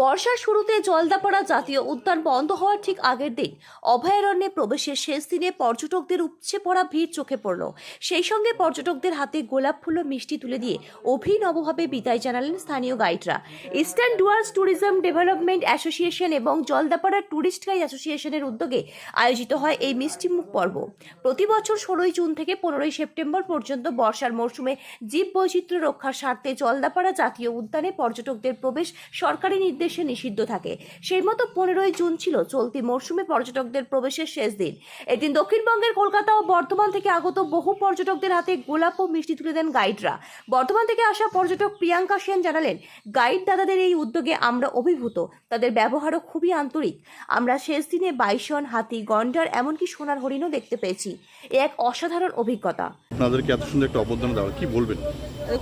বর্ষার শুরুতে জলদাপাড়া জাতীয় উদ্যান বন্ধ হওয়ার ঠিক আগের দিন অভয়ারণ্যে প্রবেশের শেষ দিনে পর্যটকদের উপচে পড়া ভিড় চোখে পড়ল। সেই সঙ্গে পর্যটকদের হাতে গোলাপ ফুল ও মিষ্টি তুলে দিয়ে অভিনবভাবে বিদায় জানালেন স্থানীয় গাইডরা। Eastern Dooars tourism development association এবং জলদাপাড়া ট্যুরিস্ট গাইড অ্যাসোসিয়েশনের উদ্যোগে আয়োজিত হয় এই মিষ্টিমুখ পর্ব। প্রতি বছর ষোলোই জুন থেকে পনেরোই সেপ্টেম্বর পর্যন্ত বর্ষার মরশুমে জীব বৈচিত্র্য রক্ষার স্বার্থে জলদাপাড়া জাতীয় উদ্যানে পর্যটকদের প্রবেশ সরকারি নির্দেশে নিষিদ্ধ থাকে। সেই মতো পনেরোই জুন ছিল চলতি মরশুমে পর্যটকদের প্রবেশের শেষ দিন। এদিন দক্ষিণবঙ্গের কলকাতা ও বর্ধমান থেকে আগত বহু পর্যটকদের হাতে গোলাপ ও মিষ্টি তুলে দেন গাইডরা। বর্ধমান থেকে আসা পর্যটক প্রিয়াঙ্কা সেন জানালেন গাইড দাদাদের এই উদ্যোগে আমরা অভিভূত। তাদের ব্যবহারও খুবই আন্তরিক। আমরা শেষ দিনে বাইসন হাতি গন্ডার এমনকি সোনার হরিণও দেখতে পেয়েছি। এ এক অসাধারণ অভিজ্ঞতা। আপনাদেরকে এত সুন্দর একটা অবদান দেওয়া কি বলবেন?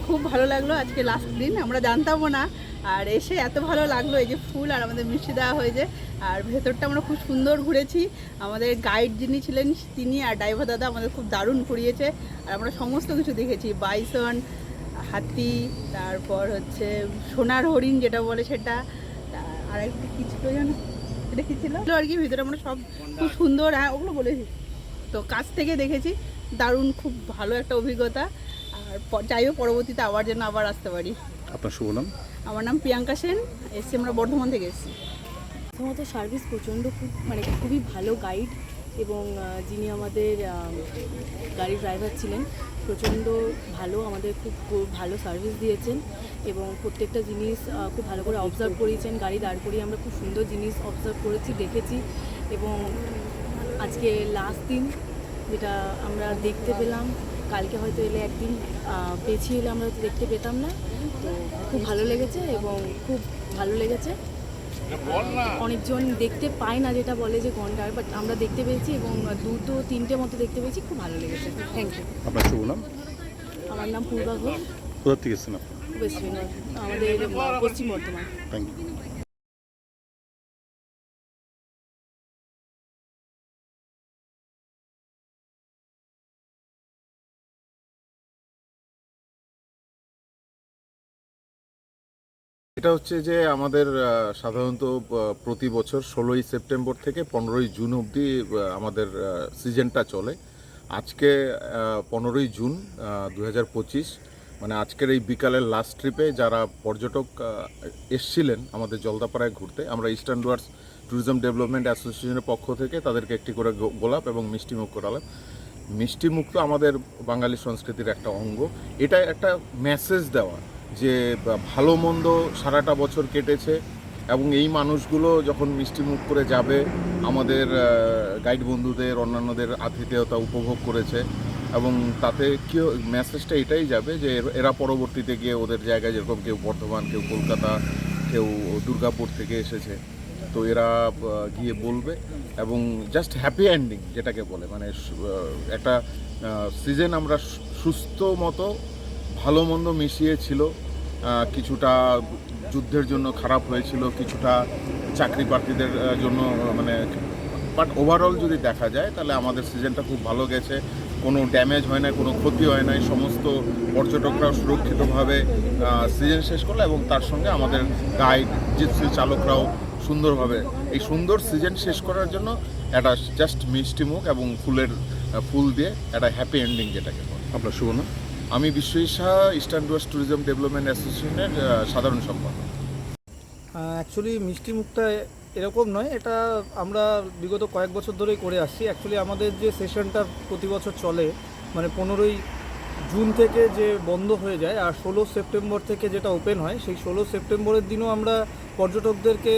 খুব ভালো লাগল আজকে লাস্ট দিন। আমরা জানতামও না আর এসে এত ভালো লাগল, এই যে ফুল আর আমাদের মিষ্টি দেওয়া হয়েছে। আর ভেতরটা আমরা খুব সুন্দর ঘুরেছি। আমাদের গাইড যিনি ছিলেন, তিনি আর ড্রাইভার দাদা আমাদের খুব দারুণ ঘুরিয়েছে আর আমরা সমস্ত কিছু দেখেছি, বাইসন, হাতি, তারপর হচ্ছে সোনার হরিণ যেটা বলে সেটা আর একটা কী ছিল এটা কী ছিল? আর কি, ভিতরে আমরা সব খুব সুন্দর হ্যাঁ ওগুলো বলেছি তো কাছ থেকে দেখেছি, দারুণ, খুব ভালো একটা অভিজ্ঞতা। আর প- চাইও পরবর্তীতে আবার যেন আবার আসতে পারি। আপনার শুভ নাম? আমার নাম প্রিয়াঙ্কা সেন এসছি আমরা বর্ধমান থেকে এসেছি। প্রথমত সার্ভিস প্রচণ্ড খুব মানে খুবই ভালো গাইড এবং যিনি আমাদের আম, গাড়ির ড্রাইভার ছিলেন প্রচণ্ড ভালো আমাদের খুব ভালো সার্ভিস দিয়েছেন এবং প্রত্যেকটা জিনিস খুব ভালো করে অবজার্ভ করিয়েছেন গাড়ি দাঁড় করিয়ে আমরা খুব সুন্দর জিনিস অবজার্ভ করেছি দেখেছি এবং আজকে লাস্ট দিন যেটা আমরা দেখতে পেলাম কালকে হয়তো এলে একদিন পেছিয়ে এলে আমরা হয়তো দেখতে পেতাম না। তো খুব ভালো লেগেছে এবং খুব ভালো লেগেছে। অনেকজন দেখতে পায় না যেটা বলে যে গন্ডার বাট আমরা দেখতে পেয়েছি এবং দুটো তিনটে মতো দেখতে পেয়েছি খুব ভালো লেগেছে। থ্যাংক ইউ আপনার শুভ নাম? আমার নাম পূর্বা ঘোষ কোথা থেকে এসেছেন আপনি? ওয়েস্ট বেঙ্গল আমাদের পশ্চিম বর্ধমান। থ্যাংক ইউ এটা হচ্ছে যে আমাদের সাধারণত প্রতি বছর ষোলোই সেপ্টেম্বর থেকে পনেরোই জুন অবধি আমাদের সিজনটা চলে। আজকে পনেরোই জুন দু হাজার পঁচিশ মানে আজকের এই বিকালের লাস্ট ট্রিপে যারা পর্যটক এসছিলেন আমাদের জলদাপাড়ায় ঘুরতে, আমরা ইস্টার্ন ডুয়ার্স ট্যুরিজম ডেভেলপমেন্ট অ্যাসোসিয়েশনের পক্ষ থেকে তাদেরকে একটি করে গোলাপ এবং মিষ্টিমুখ করালাম। মিষ্টি মুখ তো আমাদের বাঙালি সংস্কৃতির একটা অঙ্গ। এটা একটা মেসেজ দেওয়া। যে ভালো মন্দ সারাটা বছর কেটেছে এবং এই মানুষগুলো যখন মিষ্টি মুখ করে যাবে, আমাদের গাইড বন্ধুদের, অন্যান্যদের আতিথেয়তা উপভোগ করেছে এবং তাতে কেউ মেসেজটা এটাই যাবে যে, এরা পরবর্তীতে গিয়ে ওদের জায়গায় যেরকম কেউ বর্ধমান, কেউ কলকাতা, কেউ দুর্গাপুর থেকে এসেছে। তো এরা গিয়ে বলবে এবং জাস্ট হ্যাপি এন্ডিং যেটাকে বলে মানে একটা সিজন আমরা সুস্থ মতো ভালো মন্দ মিশিয়ে ছিল কিছুটা যুদ্ধের জন্য খারাপ হয়েছিল, কিছুটা চাকরি প্রার্থীদের জন্য মানে বাট ওভারঅল যদি দেখা যায়, তাহলে আমাদের সিজনটা খুব ভালো গেছে। কোনো ড্যামেজ হয় না কোনো ক্ষতি হয় নাই, সমস্ত পর্যটকরা সুরক্ষিতভাবে সিজন শেষ করল এবং তার সঙ্গে আমাদের গাইড জিপসি চালকরাও সুন্দরভাবে, এই সুন্দর সিজন শেষ করার জন্য একটা জাস্ট মিষ্টি মুখ এবং ফুলের ফুল দিয়ে একটা হ্যাপি এন্ডিং যেটাকে আপনার শুভ আমি বিশ্ব ইসা ইস্টার্ন ডুয়ার্স ট্যুরিজম ডেভেলপমেন্ট অ্যাসোসিয়েশনের সাধারণ সম্পাদক। অ্যাকচুয়ালি মিষ্টি মুখটা এরকম নয়, এটা আমরা বিগত কয়েক বছর ধরেই করে আসছি। অ্যাকচুয়ালি আমাদের যে সেশনটা প্রতি বছর চলে মানে পনেরোই জুন থেকে যে বন্ধ হয়ে যায়, আর ষোলো সেপ্টেম্বর থেকে যেটা ওপেন হয়, সেই ষোলো সেপ্টেম্বরের দিনও আমরা পর্যটকদেরকে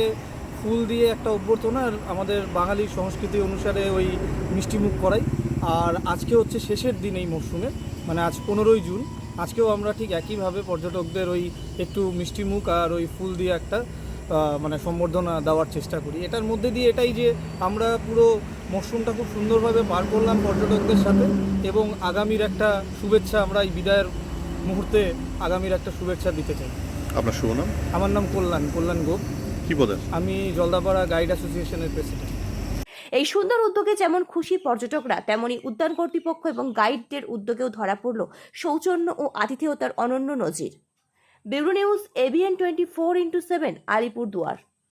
ফুল দিয়ে একটা অভ্যর্থনা আর আমাদের বাঙালি সংস্কৃতি অনুসারে ওই মিষ্টিমুখ করাই। আর আজকে হচ্ছে শেষের দিন এই মরশুমের মানে আজ পনেরোই জুন। আজকেও আমরা ঠিক একইভাবে পর্যটকদের ওই একটু মিষ্টি মুখ আর ওই ফুল দিয়ে একটা মানে সম্বর্ধনা দেওয়ার চেষ্টা করি। এটার মধ্যে দিয়ে এটাই যে আমরা পুরো মরশুমটা খুব সুন্দরভাবে পার করলাম পর্যটকদের সাথে এবং আগামীর একটা শুভেচ্ছা আমরা এই বিদায়ের মুহূর্তে আগামীর একটা শুভেচ্ছা দিতে চাই। আপনার শুভ নাম? আমার নাম কল্যাণ কল্যাণ গোপ। কি বলেন আমি জলদাপাড়া গাইড অ্যাসোসিয়েশনের প্রেসিডেন্ট। এই সুন্দর উদ্যোগে যেমন খুশি পর্যটকরা, তেমনি উদ্যান কর্তৃপক্ষ এবং গাইডদের উদ্যোগেও ধরা পড়ল সৌজন্য ও আতিথেয়তার অনন্য নজির। Bureau news ABN twenty four into seven, Alipurduar.